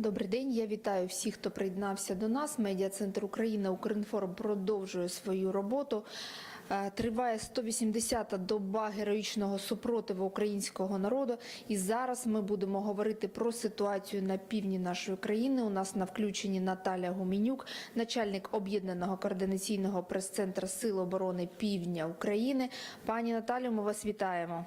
Добрий день. Я вітаю всіх, хто приєднався до нас. Медіа центр Україна Укрінформ продовжує свою роботу. Е, Триває 180-та доба героїчного супротиву українського народу. І зараз ми будемо говорити про ситуацію на півдні нашої країни. У нас на включенні Наталя Гуменюк, начальник об'єднаного координаційного прес-центру Сил оборони Півдня України. Пані Наталю, ми вас вітаємо.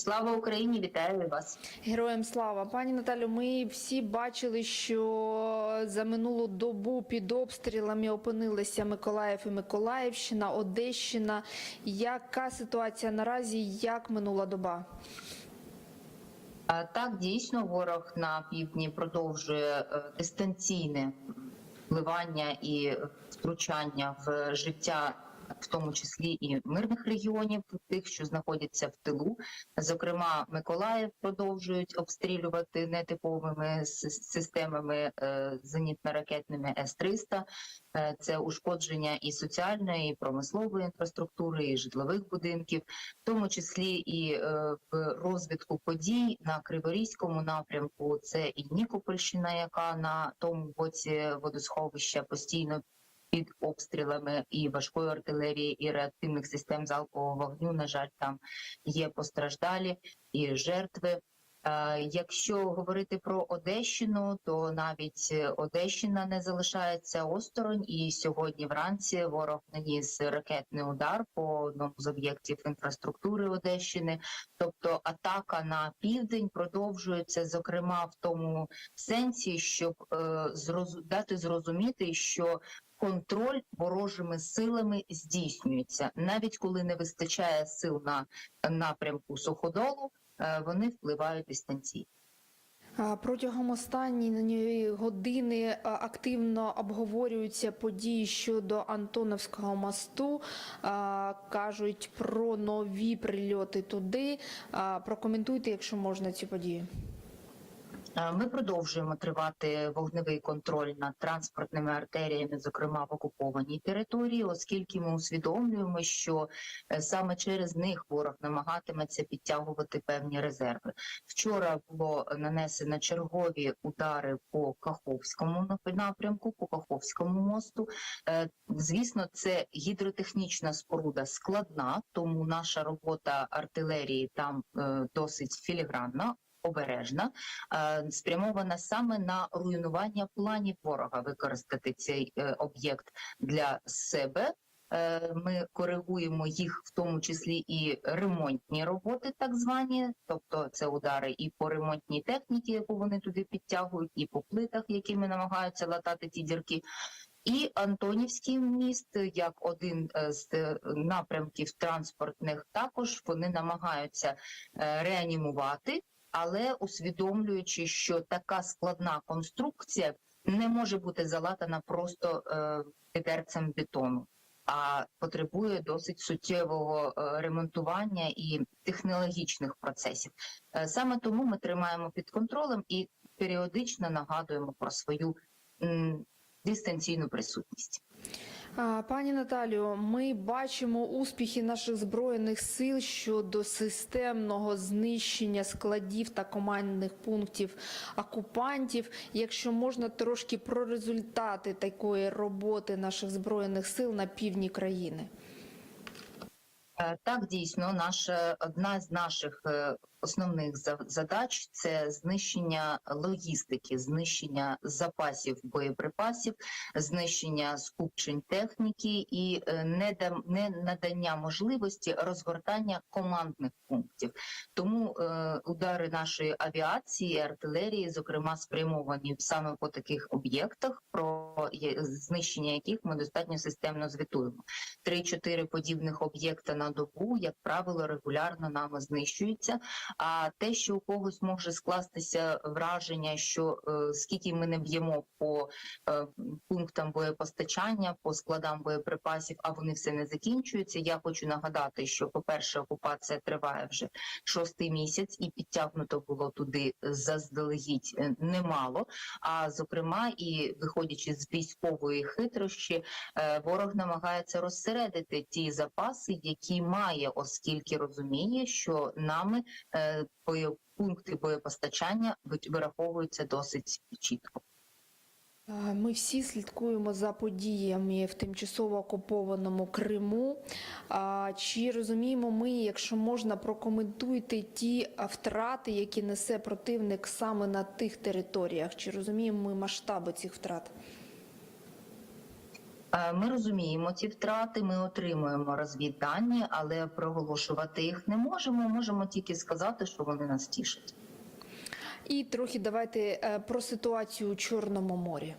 Слава Україні! Вітаю вас. Героям слава, пані Наталю. Ми всі бачили, що за минулу добу під обстрілами опинилися Миколаїв і Миколаївщина, Одещина. Яка ситуація наразі? Як минула доба? Так, дійсно, ворог на півдні продовжує е, дистанційне вливання і втручання в життя, в тому числі і мирних регіонів, тих, що знаходяться в тилу. Зокрема, Миколаїв продовжують обстрілювати нетиповими системами е, зенітно-ракетними С-300. Е, Це ушкодження і соціальної, і промислової інфраструктури, і житлових будинків, в тому числі і е, в розвитку подій на Криворізькому напрямку. Це і Нікопольщина, яка на тому боці водосховища постійно під обстрілами і важкої артилерії, і реактивних систем залпового вогню. На жаль, там є постраждалі і жертви. Якщо говорити про Одещину, то навіть Одещина не залишається осторонь. І сьогодні вранці ворог наніс ракетний удар по одному з об'єктів інфраструктури Одещини. Тобто атака на південь продовжується, зокрема в тому сенсі, щоб е, зроз- дати зрозуміти, що контроль ворожими силами здійснюється, навіть коли не вистачає сил на напрямку суходолу, е, вони впливають дистанційно. Протягом останньої години активно обговорюються події щодо Антоновського мосту. Кажуть про нові прильоти туди. Прокоментуйте, якщо можна, ці події. Ми продовжуємо тривати вогневий контроль над транспортними артеріями, зокрема в окупованій території, оскільки ми усвідомлюємо, що е, саме через них ворог намагатиметься підтягувати певні резерви. Вчора було нанесено чергові удари по Каховському напрямку, по Каховському мосту. Е, Звісно, це гідротехнічна споруда складна, тому наша робота артилерії там е, досить філігранна. Обережна е, спрямована саме на руйнування планів ворога використати цей е, об'єкт для себе. Е, Ми коригуємо їх, в тому числі і ремонтні роботи, так звані, тобто це удари і по ремонтній техніці, яку вони туди підтягують, і по плитах, якими намагаються латати ті дірки. І Антонівський міст, як один з напрямків транспортних, також вони намагаються реанімувати але усвідомлюючи, що така складна конструкція не може бути залатана просто е, бетону, а потребує досить суттєвого е, ремонтування і технологічних процесів. Е, саме тому ми тримаємо під контролем і періодично нагадуємо про свою дистанційну присутність. Пані Наталію, ми бачимо успіхи наших збройних сил щодо системного знищення складів та командних пунктів окупантів. Якщо можна трошки про результати такої роботи наших збройних сил на півдні країни. Е, Так, дійсно, наша одна з наших е, основних задач це знищення логістики, знищення запасів боєприпасів, знищення скупчень техніки і е, не надання можливості розгортання командних пунктів. Тому е, удари нашої авіації, артилерії, зокрема, спрямовані саме по таких об'єктах, про знищення яких ми достатньо системно звітуємо. Три-чотири подібних об'єкта на добу, як правило, регулярно нами знищуються. А те, що у когось може скластися враження, що е, скільки ми не б'ємо по е, пунктам боєпостачання, по складам боєприпасів, а вони все не закінчуються. Я хочу нагадати, що, по-перше, окупація триває вже шостий місяць, і підтягнуто було туди заздалегідь е, немало. А зокрема, і виходячи з військової хитрощі, е, ворог намагається розсередити ті запаси, які має, оскільки розуміє, що нами е, пункти боєпостачання ви- вираховуються досить чітко. Е, Ми всі слідкуємо за подіями в тимчасово окупованому Криму. Чи розуміємо ми, якщо можна, прокоментуйте ті втрати, які несе противник саме на тих територіях? Чи розуміємо ми масштаби цих втрат? Е, Ми розуміємо ці втрати, ми отримуємо розвіддані, але проголошувати їх не можемо. Можемо тільки сказати, що вони нас тішать. І трохи давайте е, про ситуацію у Чорному морі.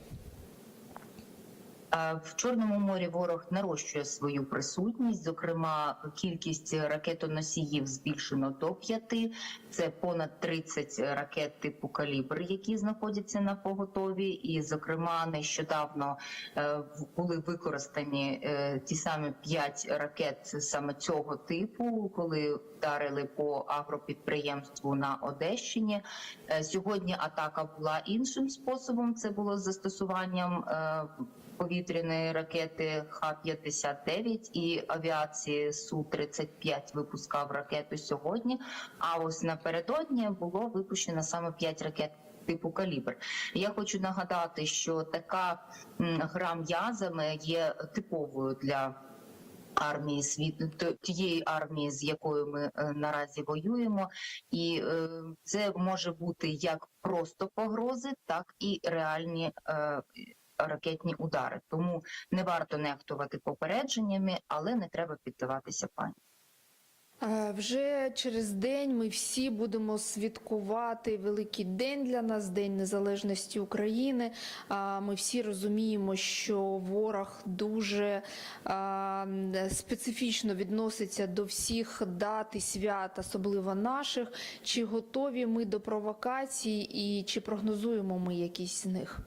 В Чорному морі ворог нарощує свою присутність. Зокрема, кількість ракетоносіїв збільшено до п'яти. Це понад 30 ракет типу калібр, які знаходяться на поготові. І, зокрема, нещодавно е, були використані е, ті самі п'ять ракет саме цього типу, коли вдарили по агропідприємству на Одещині. Е, Сьогодні атака була іншим способом. Це було застосуванням. Повітряної ракети Х-59 і авіації Су-35 випускав ракету сьогодні. А ось напередодні було випущено саме 5 ракет. Типу калібр. Я хочу нагадати, що така гра м'язами є типовою для армії світу тієї армії, з якою ми е, наразі воюємо, і е, це може бути як просто погрози, так і реальні е, ракетні удари. Тому не варто нехтувати попередженнями, але не треба піддаватися пані. Вже через день ми всі будемо святкувати великий день для нас, День Незалежності України. Ми всі розуміємо, що ворог дуже специфічно відноситься до всіх дат і свят, особливо наших. Чи готові ми до провокацій і чи прогнозуємо ми якісь з них?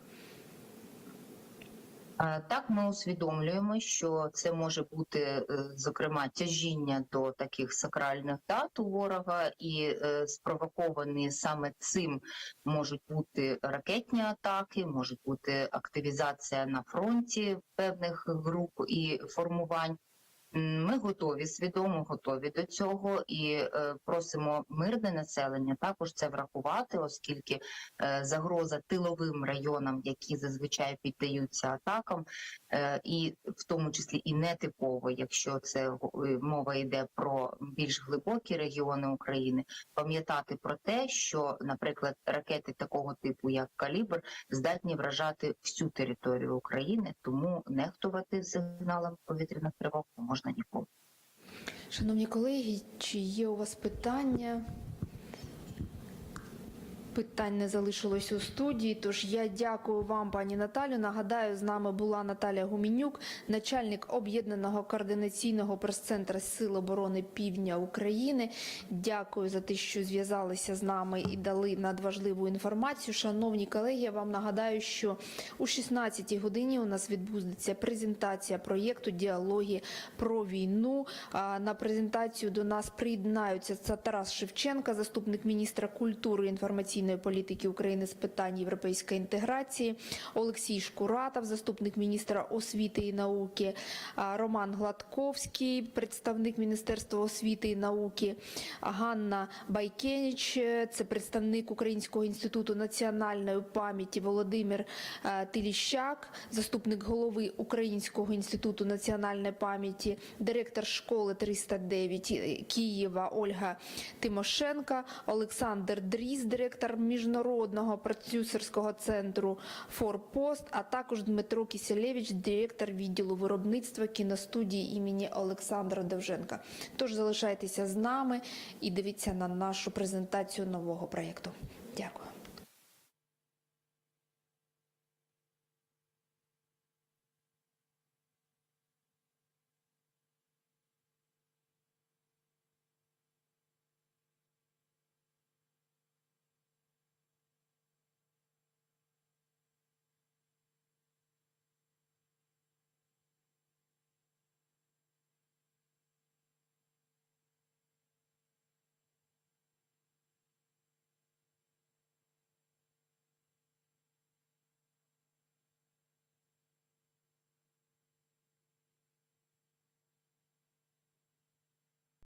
Так, ми усвідомлюємо, що це може бути е, зокрема тяжіння до таких сакральних дат у ворога, і е, спровоковані саме цим можуть бути ракетні атаки, можуть бути активізація на фронті певних груп і формувань. Ми готові свідомо, готові до цього і е, просимо мирне населення також це врахувати, оскільки е, загроза тиловим районам, які зазвичай піддаються атакам, е, і в тому числі і нетипово, якщо це мова йде про більш глибокі регіони України, пам'ятати про те, що, наприклад, ракети такого типу, як калібр, здатні вражати всю територію України, тому нехтувати сигналами повітряних тривог не можна ніколи. Шановні колеги, чи є у вас питання? Питань не залишилось у студії, тож я дякую вам, пані Наталю. Нагадаю, з нами була Наталя Гуменюк, начальник об'єднаного координаційного прес-центру Сил оборони Півдня України. Дякую за те, що зв'язалися з нами і дали надважливу інформацію. Шановні колеги, я вам нагадаю, що у 16-й годині у нас відбудеться презентація проєкту Діалоги про війну. На презентацію до нас приєднаються Тарас Шевченка, заступник міністра культури і інформаційної політики України з питань європейської інтеграції, Олексій Шкуратов, заступник міністра освіти і науки, Роман Гладковський, представник Міністерства освіти і науки, Ганна Байкевич, е, це представник Українського інституту національної пам'яті Володимир е, Тиліщак, заступник голови Українського інституту національної пам'яті, директор школи 309 Києва Ольга Тимошенка, Олександр Дріз, міжнародного продюсерського центру Форпост, а також Дмитро Кіселєвич, директор відділу виробництва кіностудії імені Олександра Довженка. Тож залишайтеся з нами і дивіться на нашу презентацію нового проєкту. Дякую.